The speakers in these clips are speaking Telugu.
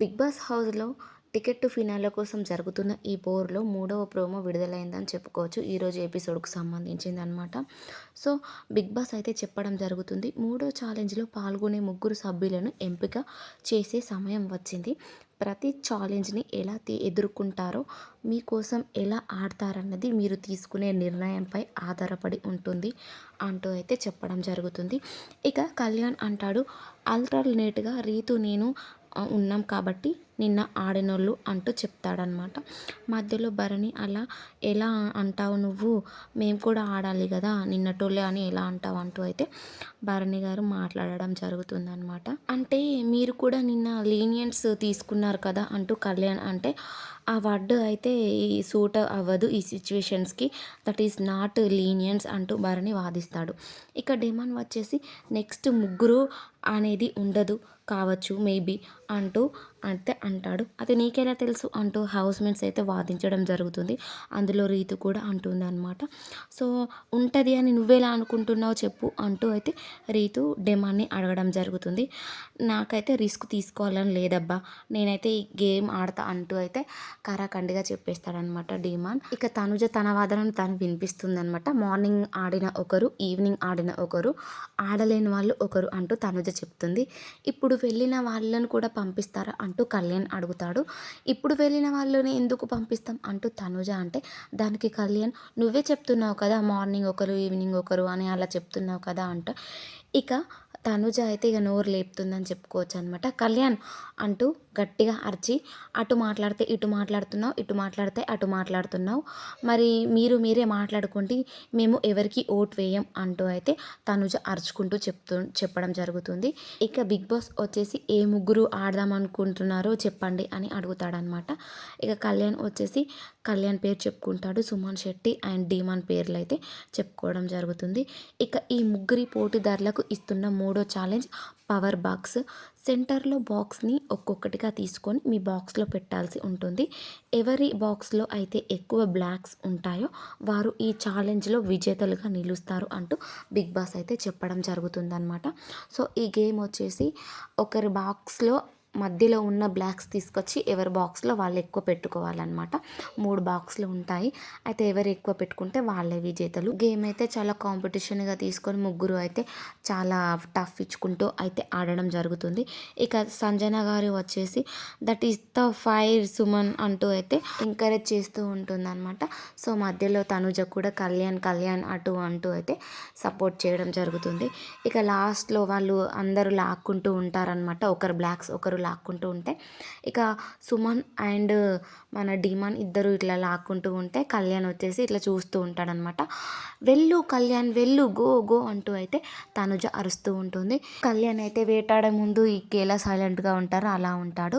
బిగ్ బాస్ హౌస్లో టికెట్ టు ఫినాల కోసం జరుగుతున్న ఈ పోర్లో మూడవ ప్రోమో విడుదలైందని చెప్పుకోవచ్చు. ఈరోజు ఎపిసోడ్కు సంబంధించింది అనమాట సో బిగ్ బాస్ అయితే చెప్పడం జరుగుతుంది. మూడో ఛాలెంజ్లో పాల్గొనే ముగ్గురు సభ్యులను ఎంపిక చేసే సమయం వచ్చింది. ప్రతి ఛాలెంజ్ని ఎలా ఎదుర్కొంటారో మీకోసం ఎలా ఆడతారన్నది మీరు తీసుకునే నిర్ణయంపై ఆధారపడి ఉంటుంది అంటూ అయితే చెప్పడం జరుగుతుంది. ఇక కళ్యాణ్ అంటాడు ఆల్టర్నేట్గా రీతు నేను ఉన్నాం కాబట్టి నిన్న ఆడినోళ్ళు అంటూ చెప్తాడనమాట మధ్యలో భరణి అలా ఎలా అంటావు నువ్వు? మేము కూడా ఆడాలి కదా నిన్నటోళ్ళే అని ఎలా అంటావు అంటూ అయితే భరణి గారు మాట్లాడడం జరుగుతుందనమాట అంటే మీరు కూడా నిన్న లీనియన్స్ తీసుకున్నారు కదా అంటూ కళ్యాణ్ అంటే ఆ వర్డ్ అయితే ఈ సూట్ అవ్వదు ఈ సిచ్యువేషన్స్కి. దట్ ఈస్ నాట్ లీనియన్స్ అంటూ భరణి వాదిస్తాడు. ఇక డిమాండ్ వచ్చేసి నెక్స్ట్ ముగ్గురు అనేది ఉండదు కావచ్చు మేబీ అంటూ అయితే అంటాడు. అది నీకెలా తెలుసు అంటూ హౌస్ మేట్స్ అయితే వాదించడం జరుగుతుంది. అందులో రీతు కూడా అంటుంది అనమాట సో ఉంటుంది అని నువ్వేలా అనుకుంటున్నావు చెప్పు అంటూ అయితే రీతు డెమాన్ని అడగడం జరుగుతుంది. నాకైతే రిస్క్ తీసుకోవాలని లేదబ్బా. నేనైతే ఈ గేమ్ ఆడతా అంటూ అయితే కరాఖండిగా చెప్పేస్తాడనమాట డిమాన్ ఇక తనుజ తన వాదనను తను వినిపిస్తుంది అనమాట మార్నింగ్ ఆడిన ఒకరు ఈవినింగ్ ఆడిన ఒకరు ఆడలేని వాళ్ళు ఒకరు అంటూ తనుజ చెప్తుంది. ఇప్పుడు వెళ్ళిన వాళ్ళను కూడా పంపిస్తారా అంటూ కళ్యాణ్ అడుగుతాడు. ఇప్పుడు వెళ్ళిన వాళ్ళని ఎందుకు పంపిస్తాం? అంటూ తనుజ అంటే దానికి కళ్యాణ్ నువ్వే చెప్తున్నావు కదా మార్నింగ్ ఒకరు ఈవినింగ్ ఒకరు అని అలా చెప్తున్నావు కదా అంట. ఇక తనుజ అయితే ఇక నోరు లేపుతుందని చెప్పుకోవచ్చు అనమాట కళ్యాణ్ అంటూ గట్టిగా అరిచి అటు మాట్లాడితే ఇటు మాట్లాడుతున్నావు ఇటు మాట్లాడితే అటు మాట్లాడుతున్నావు. మరి మీరు మీరే మాట్లాడుకోండి మేము ఎవరికి ఓట్ వేయం అంటూ అయితే తనుజ అరుచుకుంటూ చెప్తూ చెప్పడం జరుగుతుంది. ఇక బిగ్ బాస్ వచ్చేసి ఏ ముగ్గురు ఆడదాం అనుకుంటున్నారో చెప్పండి అని అడుగుతాడనమాట ఇక కళ్యాణ్ వచ్చేసి కళ్యాణ్ పేరు చెప్పుకుంటాడు సుమన్ శెట్టి అండ్ డీమాన్ పేర్లు అయితే చెప్పుకోవడం జరుగుతుంది. ఇక ఈ ముగ్గురి పోటీదారులకు ఇస్తున్న మూడు ఛాలెంజ్ పవర్ బాక్స్ సెంటర్లో బాక్స్ని ఒక్కొక్కటిగా తీసుకొని మీ బాక్స్లో పెట్టాల్సి ఉంటుంది. ఎవరి బాక్స్లో అయితే ఎక్కువ బ్లాక్స్ ఉంటాయో వారు ఈ ఛాలెంజ్లో విజేతలుగా నిలుస్తారు అంటూ బిగ్ బాస్ అయితే చెప్పడం జరుగుతుందన్నమాట. సో ఈ గేమ్ వచ్చేసి ఒకరి బాక్స్లో మధ్యలో ఉన్న బ్లాక్స్ తీసుకొచ్చి ఎవరి బాక్స్లో వాళ్ళు ఎక్కువ పెట్టుకోవాలన్నమాట. మూడు బాక్స్లు ఉంటాయి. అయితే ఎవరు ఎక్కువ పెట్టుకుంటే వాళ్ళే విజేతలు. గేమ్ అయితే చాలా కాంపిటీషన్గా తీసుకొని ముగ్గురు అయితే చాలా టఫ్ ఇచ్చుకుంటూ అయితే ఆడడం జరుగుతుంది. ఇక సంజన గారు వచ్చేసి that is the fire Suman అంటూ అయితే ఎంకరేజ్ చేస్తూ ఉంటుంది అనమాట సో మధ్యలో తనుజ కూడా కళ్యాణ్ కళ్యాణ్ అటు అంటూ అయితే సపోర్ట్ చేయడం జరుగుతుంది. ఇక లాస్ట్లో వాళ్ళు అందరూ లాక్కుంటూ ఉంటారనమాట ఒకరు బ్లాక్స్ ఒకరు లాక్కుంటూ ఉంటే ఇక సుమన్ అండ్ మన డిమాన్ ఇద్దరు ఇట్లా లాక్కుంటూ ఉంటే కళ్యాణ్ వచ్చేసి ఇట్లా చూస్తూ ఉంటాడనమాట. వెళ్ళు కళ్యాణ్ వెళ్ళు గో గో అంటూ అయితే తనుజ అరుస్తూ ఉంటుంది. కళ్యాణ్ అయితే వేటాడే ముందు ఎలా సైలెంట్గా ఉంటారో అలా ఉంటాడు.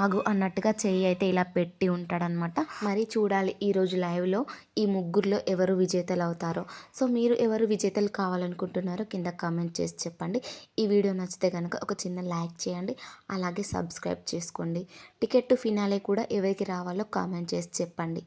ఆగు అన్నట్టుగా చెయ్యి అయితే ఇలా పెట్టి ఉంటాడనమాట. మరి చూడాలి ఈరోజు లైవ్లో ఈ ముగ్గురులో ఎవరు విజేతలు అవుతారో. సో మీరు ఎవరు విజేతలు కావాలనుకుంటున్నారో కింద కామెంట్ చేసి చెప్పండి. ఈ వీడియో నచ్చితే కనుక ఒక చిన్న లైక్ చేయండి. అలా అలాగే సబ్స్క్రైబ్ చేసుకోండి. టికెట్ టు ఫినాలే కూడా ఎవరికి రావాలో కామెంట్ చేసి చెప్పండి.